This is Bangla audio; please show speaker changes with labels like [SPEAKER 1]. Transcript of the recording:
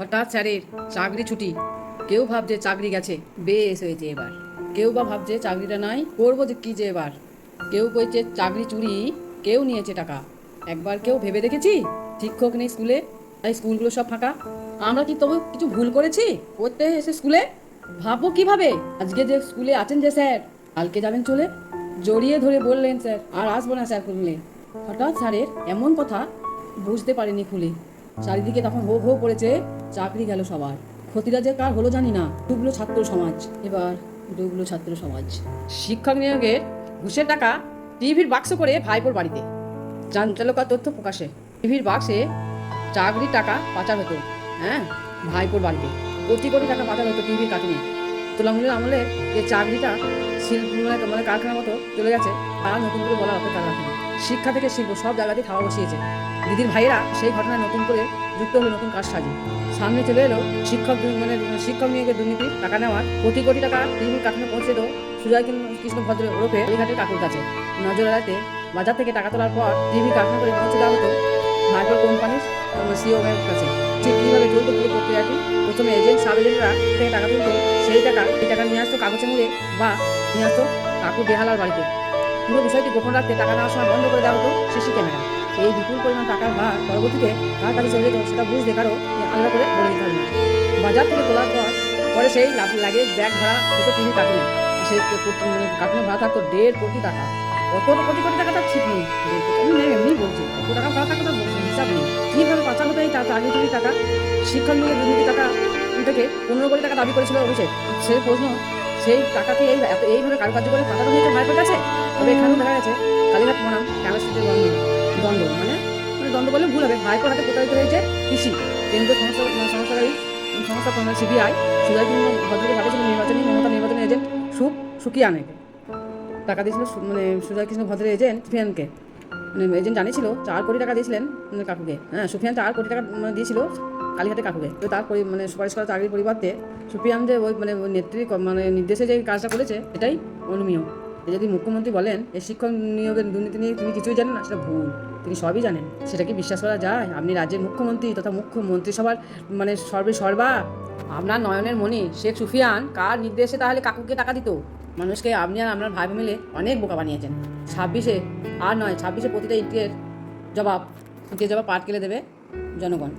[SPEAKER 1] হঠাৎ স্যারের চাকরি ছুটি। কেউ ভাবছে চাকরি গেছে। বেশ হয়েছে এবার। কেউ বা ভাবছে চাকরিটা নাই, করব যে কী যে এবার। কেউ কইছে চাকরি চুরি, কেউ নিয়েছে টাকা। একবার কেউ ভেবে দেখেছি? শিক্ষক নেই স্কুলে, তাই স্কুলগুলো সব ফাঁকা। আমরা কি তবু কিছু ভুল করেছি? করতে এসে স্কুলে? ভাববো কীভাবে? আজকে যে স্কুলে আছেন যে স্যার, কালকে যাবেন চলে? জড়িয়ে ধরে বললেন স্যার, আর আসব না স্যার করলে হঠাৎ স্যারের এমন কথা বুঝতে পারেনি খুলে। চারিদিকে তখন হো হো পড়েছে চাকরি গেল সবার। ক্ষতিটা যে কার হলো জানি না। ডুবলো ছাত্র সমাজ। এবার ডুবলো ছাত্র সমাজ। শিক্ষক নিয়োগের ঘুষের টাকা টিভির বাক্স করে ভাইপোর বাড়িতে। চাঞ্চল্যকর তথ্য প্রকাশে। টিভির বাক্সে চাকরির টাকা পাচার হতো। হ্যাঁ ভাইপোর বাড়িতে। কোটি কোটি টাকা পাচার হতো টিভির কার্টুনে তুলামূলের আমলে যে চাকরিটা শিল্প মানে মানে কারখানার মতো চলে গেছে তার নতুন করে বলার অপেক্ষা রাখে না। শিক্ষা থেকে শিল্প সব জায়গাতেই খাওয়া বসিয়েছে। দিদির ভাইয়েরা সেই ঘটনায় নতুন করে যুক্ত হলো, নতুন কাজ সাজে সামনে চলে এলো শিক্ষক মানে শিক্ষক নিয়োগের দুর্নীতি, টাকা নেওয়ার। কোটি কোটি টাকা টিভির কাঠামো পৌঁছে দেও সুজয় কৃষ্ণ ভদ্র ওরফে কালীঘাটের কাকুর কাছে। নজর এড়াতে বাজার থেকে টাকা তোলার পর টিভি কাঠামো করে পৌঁছে দেওয়া হতো ভাইপোর কোম্পানির সিও কাছে। ঠিক কীভাবে চলতো পুরো প্রক্রিয়াটি প্রথমে এজেন্ট সাব এজেন্টরা থেকে টাকা তুলতো, সেই টাকা এই টাকা নিয়ে আসতো কাগজে মুড়ে বা নিয়ে আসতো কাকু বেহালার বাড়িতে। পুরো বিষয়টি গোপন রাখতে টাকা নেওয়ার সময় বন্ধ করে দেওয়া হতো সিসি ক্যামেরা। এই বিপুল পরিমাণ টাকার ভার পরবর্তীতে কার কাছে চলে যেত সেটা বুঝতে কারও আলাদা করে বলে দিতে হবে বাজার থেকে তোলার পর, পরে সেই লাগ- লাগেজ, ব্যাগ ভরা হতো টিভি কার্টুনে আর সেই কোটি- মানে ভাড়া থাকতো দেড় কোটি টাকা। কত কোটি কোটি টাকা তার ঠিক নেই। কোটি- আমি এমনি বলছি, কত টাকা ভাড়া থাকতো তার হিসাব নেই। কীভাবে পাচার হতো এই চাকরি চুরি টাকা? শিক্ষক নিয়ে দুর্নীতি টাকা থেকে পনেরো কোটি টাকা দাবি করেছিল অভিষেক। সেই প্রশ্ন, সেই টাকাকে এই এইভাবে কারুকার্য করে পাঠানো হয়েছে ভাইপোর কাছে তবে এখানেও দেখা গেছে, কালীঘাট বনাম কেমিস্ট্রিতে দ্বন্দ্ব দ্বন্দ্ব মানে মানে দ্বন্দ্ব বলে ভুল হবে। ভাইপোর হাতে প্রতারিত হয়েছে কৃষি কেন্দ্রীয় সংস্থা মানে সমস্যা সংস্থা মানে সিবিআই, সুজয় কিন্তু ভদ্রকে পাঠিয়েছিল নির্বাচনী, মমতা নির্বাচনী এজেন্ট সুখ সুকিয়ানেকে টাকা দিয়েছিল মানে সুজয় কৃষ্ণ ভদ্রের এজেন্ট সুফিয়ানকে। মানে এজেন্ট জানিয়েছিল, চার কোটি টাকা দিয়েছিলেন মানে কাকুকে। হ্যাঁ সুফিয়ান চার কোটি টাকা মানে দিয়েছিল কালীঘাটে কাকুকে। তো তার মানে সুপারিশ করা চাকরির পরিবর্তে সুফিয়ান যে ওই মানে নেত্রী মানে নির্দেশে যে কাজটা করেছে, এটাই অনুমীয়। যদি মুখ্যমন্ত্রী বলেন এই শিক্ষক নিয়োগের দুর্নীতি নিয়ে তিনি কিছুই জানেন না, সেটা ভুল। তিনি সবই জানেন। সেটা কি বিশ্বাস করা যায়। আপনি রাজ্যের মুখ্যমন্ত্রী তথা মুখ্যমন্ত্রী সবার মানে সর্বে সর্বা, আপনার নয়নের মণি, শেখ সুফিয়ান, কার নির্দেশে তাহলে কাকুকে টাকা দিত? মানুষকে আপনি আর আপনার ভাই মিলে অনেক বোকা বানিয়েছেন। ছাব্বিশে আর নয়, ছাব্বিশে প্রতিটা ইটের জবাব ইটের জবাব পাট কেলে দেবে জনগণ।